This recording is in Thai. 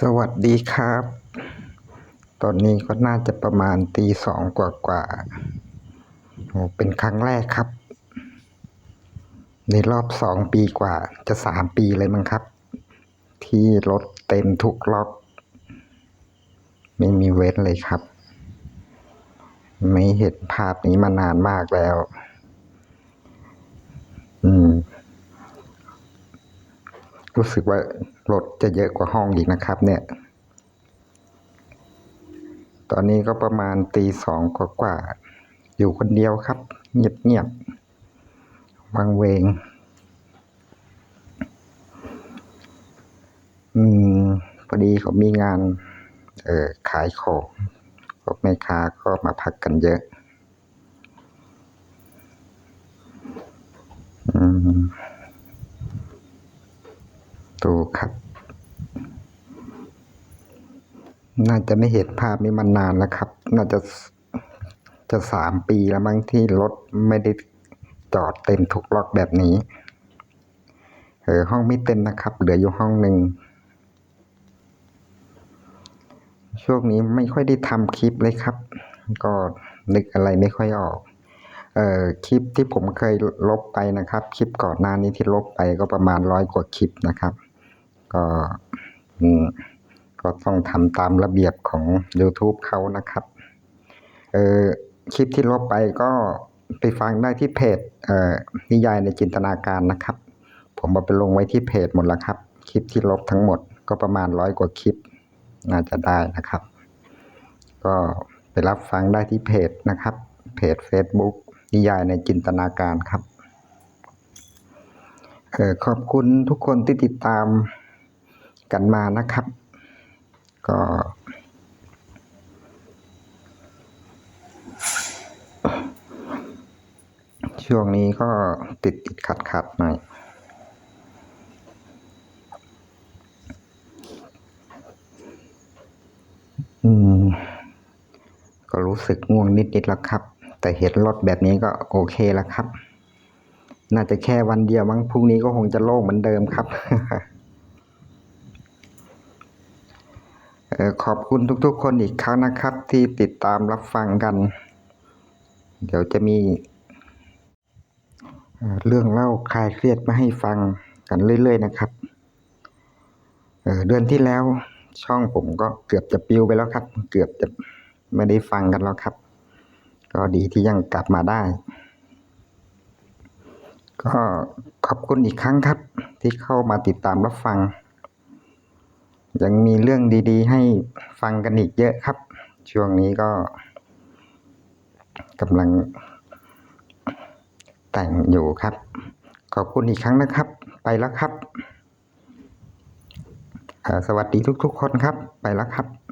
สวัสดีครับ ตอนนี้ก็น่าจะประมาณตีสองกว่ากว่าโอเป็นครั้งแรกครับ ในรอบสองปีกว่า จะสามปีเลยมั้งครับ ที่รถเต็มทุกล็อก ไม่มีเว้นเลยครับ ไม่เห็นภาพนี้มานานมากแล้ว อืม รู้สึกว่ารถจะเยอะกว่าห้องอีกนะครับ เนี่ย ตอนนี้ก็ประมาณตีสองกว่าๆอยู่คนเดียวครับ เงียบๆวังเวง อืมพอดีเขามีงาน เอ่อขายของพวกแม่ค้าก็มาพักกันเยอะ อืมูครับ น่าจะไม่เห็นภาพนี้มานานแล้วครับ น่าจะจะสามปีแล้วมั้งที่รถไม่ได้จอดเต็มทุกล็อกแบบนี้ เออห้องไม่เต็มนะครับ เหลืออยู่ห้องหนึ่งช่วงนี้ไม่ค่อยได้ทำคลิปเลยครับ ก็นึกอะไรไม่ค่อยออก เอ่อคลิปที่ผมเคยลบไปนะครับ คลิปก่อนหน้านี้ที่ลบไปก็ประมาณร้อยกว่าคลิปนะครับ ก็ก็ต้องทำตามระเบียบของ YouTube เขานะครับ เอ่อคลิปที่ลบไปก็ไปฟังได้ที่เพจเอ่อนิยายในจินตนาการนะครับ ผมเอาไปลงไว้ที่เพจหมดแล้วครับ คลิปที่ลบทั้งหมดก็ประมาณร้อยกว่าคลิป น่าจะได้นะครับ ก็ไปรับฟังได้ที่เพจนะครับ เพจ Facebook นิยายในจินตนาการครับเออขอบคุณทุกคนที่ติดตาม กันมานะครับ ก็ช่วงนี้ก็ติดติดขัดขัดหน่อยอืม ก็รู้สึกง่วงนิดๆแล้วครับ แต่เห็นรถแบบนี้ก็โอเคแล้วครับ น่าจะแค่วันเดียวมั้งพรุ่งนี้ก็คงจะโล่งเหมือนเดิมครับ เอ่อ ขอบคุณทุกๆ คนอีกครั้งนะครับที่ติดตามรับฟังกัน เดี๋ยวจะมีเรื่องเล่าคลายเครียดมาให้ฟังกันเรื่อย ๆ นะครับเเดือนที่แล้วช่องผมก็เกือบจะปิวไปแล้วครับ เกือบจะไม่ได้ฟังกันแล้วครับ ก็ดีที่ยังกลับมาได้ ก็ขอบคุณอีกครั้งครับ ที่เข้ามาติดตามรับฟัง ยังมีเรื่องดีๆ ให้ฟังกันอีกเยอะครับ ช่วงนี้ก็กำลังแต่งอยู่ครับ ขอบคุณอีกครั้งนะครับ ไปแล้วครับ สวัสดีทุกๆคนครับ ไปแล้วครับ